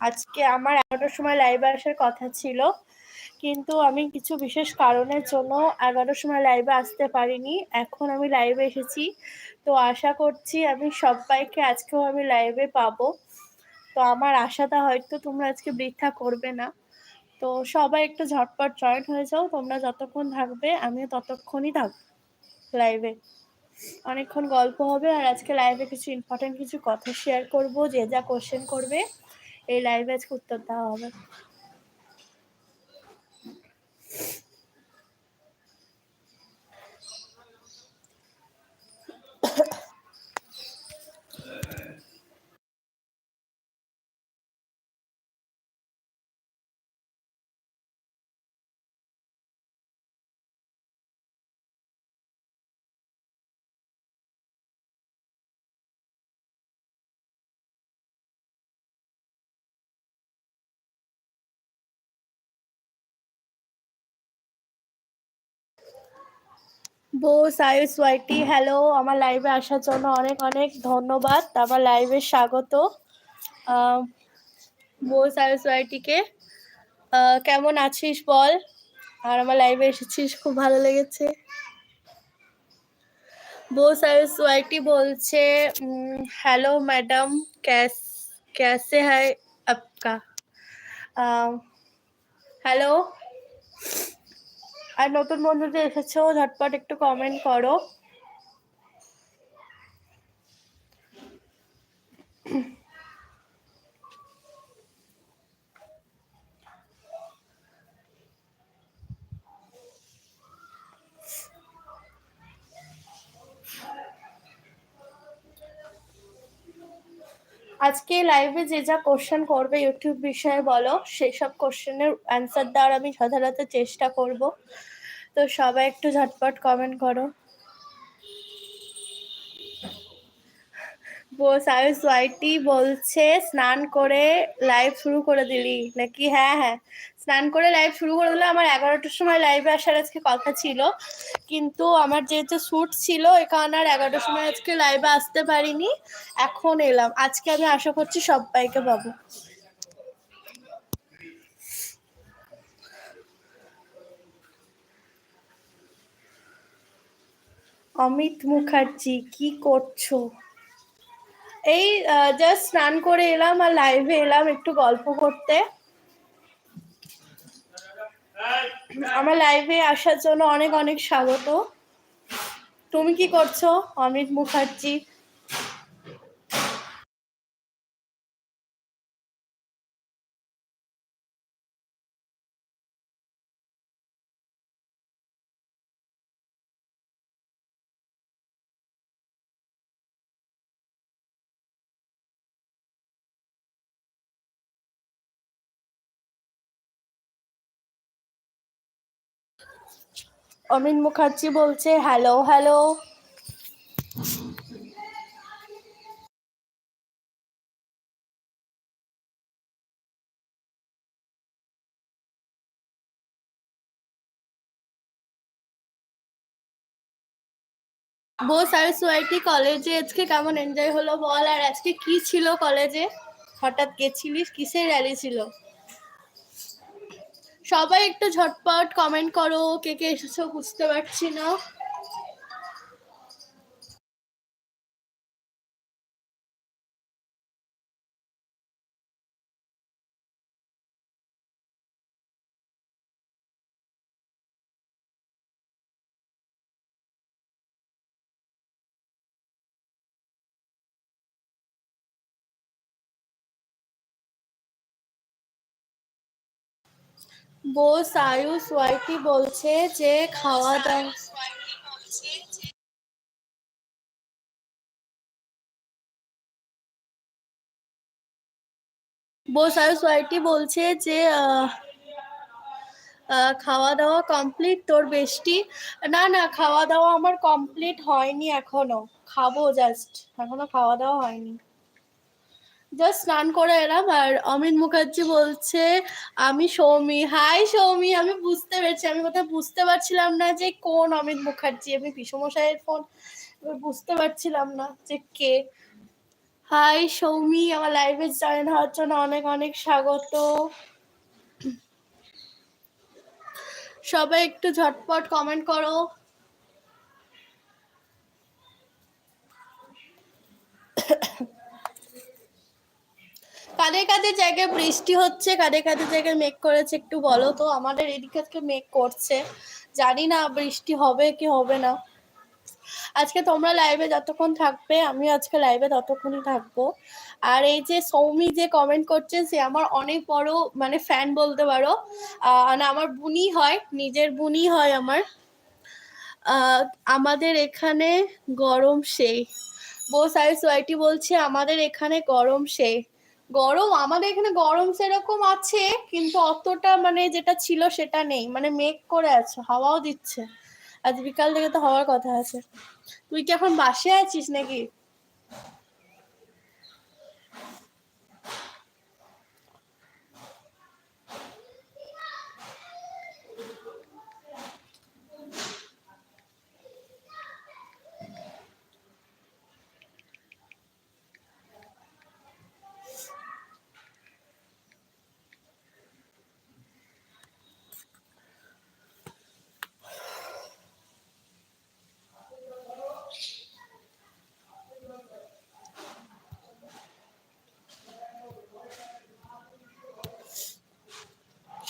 আজকে আমার এগারোটার সময় লাইভে আসার কথা ছিল, কিন্তু আমি কিছু বিশেষ কারণের জন্য এগারোটার সময় লাইভে আসতে পারিনি। এখন আমি লাইভে এসেছি। তো আশা করছি আমি সবাইকে আজকেও আমি লাইভে পাবো। তো আমার আশাটা হয়তো তোমরা আজকে বৃথা করবে না। তো সবাই একটু ঝটপট জয়েন হয়ে যাও, তোমরা যতক্ষণ থাকবে, আমিও ততক্ষণই থাকব লাইভে অনেকক্ষণ গল্প হবে আর আজকে লাইভে কিছু ইম্পর্টেন্ট কিছু কথা শেয়ার করব, যে যা কোশ্চেন করবে। এই লাইভে আজকে উত্তর দেওয়া হবে। বোস আয়ুষ ওয়াইটি হ্যালো আমার লাইভে আসার জন্য অনেক অনেক ধন্যবাদ। আমার লাইভে স্বাগত। বোস আয়ুষ ওয়াইটিকে কেমন আছিস বল? আর আমার লাইভে এসেছিস, খুব ভালো লেগেছে। বোস আয়ুষ ওয়াইটি বলছে হ্যালো ম্যাডাম ক্যাস, ক্যাসে হ্যায় আপকা। হ্যালো আর নতুন বন্ধুদের এসেছ ঝটপট একটু কমেন্ট করো। আজকে লাইভে যে যা কোশ্চেন করবে ইউটিউব বিষয়ে বলো, সেসব কোশ্চেনের অ্যান্সার দেওয়ার আমি সাধারণত চেষ্টা করব। তো সবাই একটু ঝটপট কমেন্ট করো। বোস ওয়াইটি বলছে, স্নান করে লাইভ শুরু করে দিলি। নাকি? হ্যাঁ হ্যাঁ। স্নান করে লাইভ শুরু করে দিলে আমার এগারোটার সময় লাইভে আসার আজকে কথা ছিল। কিন্তু আমার যেহেতু শ্যুট ছিল, এ আর এগারোটার সময় আজকে লাইভে আসতে পারিনি। এখন এলাম। আজকে আমি আশা করছি সবাইকে পাবো। অমিত মুখার্জি, কি করছ? এই জাস্ট স্নান করে এলাম আর লাইভে এলাম একটু গল্প করতে। আমার লাইভে আসার জন্য অনেক অনেক স্বাগত। তুমি কি করছ? অমিত মুখার্জি। অমিত মুখার্জি বলছে, হ্যালো হ্যালো। বোস, আর সোয়াইটি কলেজে আজকে কেমন এনজয় হলো বল? আর আজকে কি ছিল কলেজে? হঠাৎ গেছিলিস? কিসের র্যালি ছিল? সবাই একটু ঝটপট কমেন্ট করো কে কে এসেছ বুঝতে পারছি না। বোস আয়ুষ ওয়াইটি বলছে যে খাওয়া দাওয়া বোস আয়ুষ ওয়াইটি বলছে যে খাওয়া দাওয়া কমপ্লিট তোর বেশটি? না না খাওয়া দাওয়া আমার কমপ্লিট হয়নি এখনও। খাব জাস্ট এখনও খাওয়া দাওয়া হয়নি। জাস্ট স্নান করে এলাম আর অমিত মুখার্জি বলছে, আমি সৌমি। হাই সৌমি, আমি বুঝতে পেরেছি। আমি কোথাও বুঝতে পারছিলাম না যে কোন অমিত মুখার্জি। আমি পিসমশাইয়ের ফোন বুঝতে পারছিলাম না যে কে। হাই সৌমি, আমার লাইভে জয়েন হওয়ার জন্য অনেক অনেক স্বাগত। সবাই একটু ঝটপট কমেন্ট করো। কাদের কাদের জায়গায় বৃষ্টি হচ্ছে কাদের কাদের জায়গায় মেঘ করেছে, একটু বলো তো, আমাদের এদিকে আজকে মেঘ করছে। জানি না বৃষ্টি হবে কি হবে না। আজকে তোমরা লাইভে যতক্ষণ থাকবে আমি আজকে লাইভে ততক্ষণই থাকব। আর এই যে সৌমি যে কমেন্ট করছে, সে আমার অনেক বড় মানে ফ্যান বলতে পারো। মানে আমার বুনি হয়, নিজের বুনি হয় আমার। আমাদের এখানে গরম সেই। বোস আই সোয়াইটি বলছে, আমাদের এখানে গরম সেই। গরম, আমাদের এখানে গরম সেরকম আছে, কিন্তু অতটা মানে যেটা ছিল সেটা নেই। মানে মেঘ করে আছে, হাওয়াও দিচ্ছে। আজ বিকাল থেকে তো হওয়ার কথা আছে। তুই কি এখন বাসে আছিস নাকি?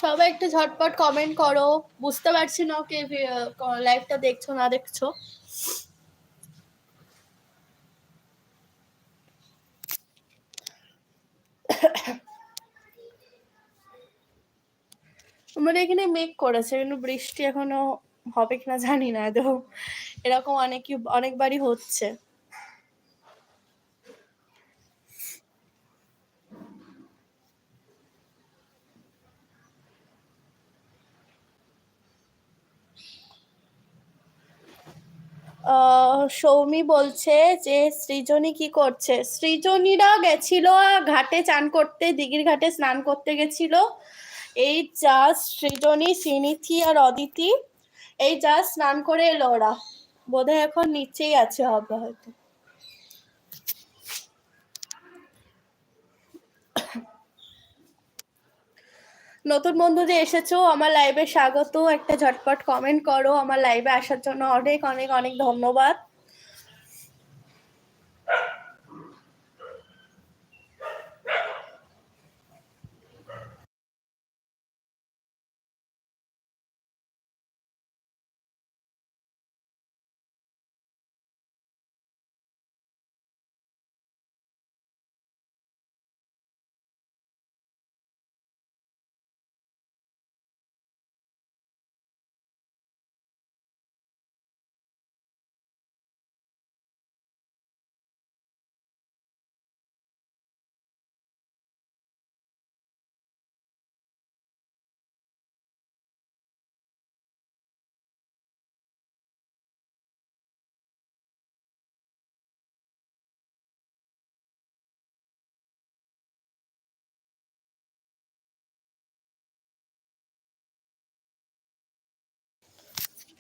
সবাই একটু ঝটপট কমেন্ট করো। বুঝতে পারছি না কে লাইভটা দেখছ না দেখছ। আমাদের এখানে মেঘ করেছে, কিন্তু বৃষ্টি এখনও হবে কিনা জানি না, এরকম অনেক, অনেকবারই হচ্ছে। সৌমি বলছে যে, সৃজনী কি করছে? সৃজনীরা গেছিল ঘাটে চান করতে, দিঘির ঘাটে স্নান করতে গেছিল। এই জাস্ট সৃজনী শ্রীনিথি আর অদিতি, এই জাস্ট স্নান করে এলো ওরা। বোধহয় এখন নিচেই আছে হবে হয়তো। নতুন বন্ধু যে এসেছ, আমার লাইভে স্বাগত একটা ঝটপট কমেন্ট করো। আমার লাইভে আসার জন্য অনেক অনেক অনেক ধন্যবাদ।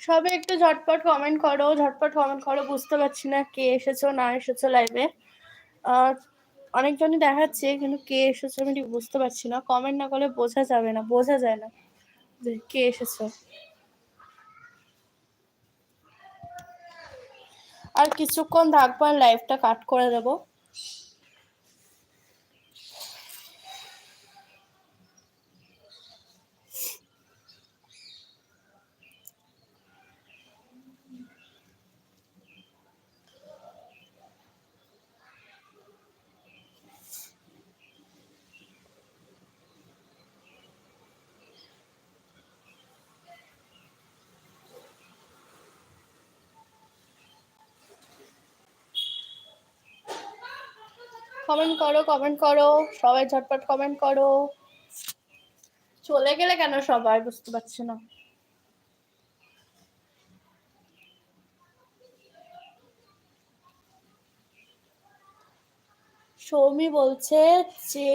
সবে একটু ঝটপট কমেন্ট করো, ঝটপট কমেন্ট করো, বুঝতে পারছি না কে এসেছ, না এসেছ লাইভে অনেকজনই দেখাচ্ছে, কিন্তু কে এসেছ আমি ঠিক বুঝতে পারছি না। কমেন্ট না করলে বোঝা যাবে না, বোঝা যায় না যে কে এসেছ। আর কিছুক্ষণ থাকব লাইভটা কাট করে দেবো। কমেন্ট করো কমেন্ট করো, সবাই ঝটপট কমেন্ট করো। চলে গেলে কেন সবাই বুঝতে পারছি না? সৌমি বলছে যে,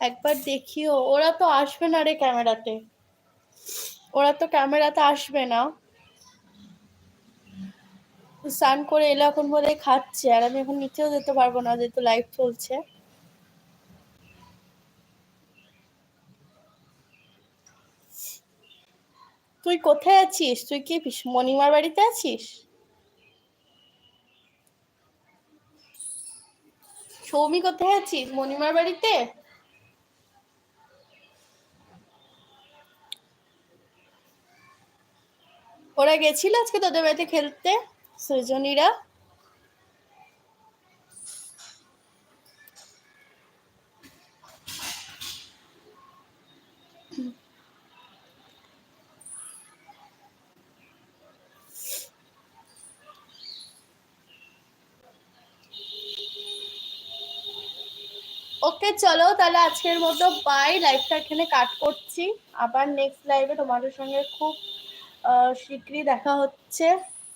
একবার দেখিও, ওরা তো আসবে না রে ক্যামেরাতে। ওরা তো ক্যামেরাতে আসবে না। স্নান করে এলো এখন বলে খাচ্ছে, আর আমি এখন নিচেও যেতে পারব না, যেহেতু লাইভ চলছে। তুই কোথায় আছিস? তুই কি মণিমার বাড়িতে আছিস? সৌমি কোথায় আছিস? মণিমার বাড়িতে? ওরা গেছিল আজকে তোদের বাড়িতে খেলতে? সৃজনীরা? ওকে, চলো তাহলে আজকের মতো বাই লাইভটা এখানে কাট করছি। আবার নেক্সট লাইভে তোমাদের সঙ্গে খুব শীঘ্রই দেখা হচ্ছে।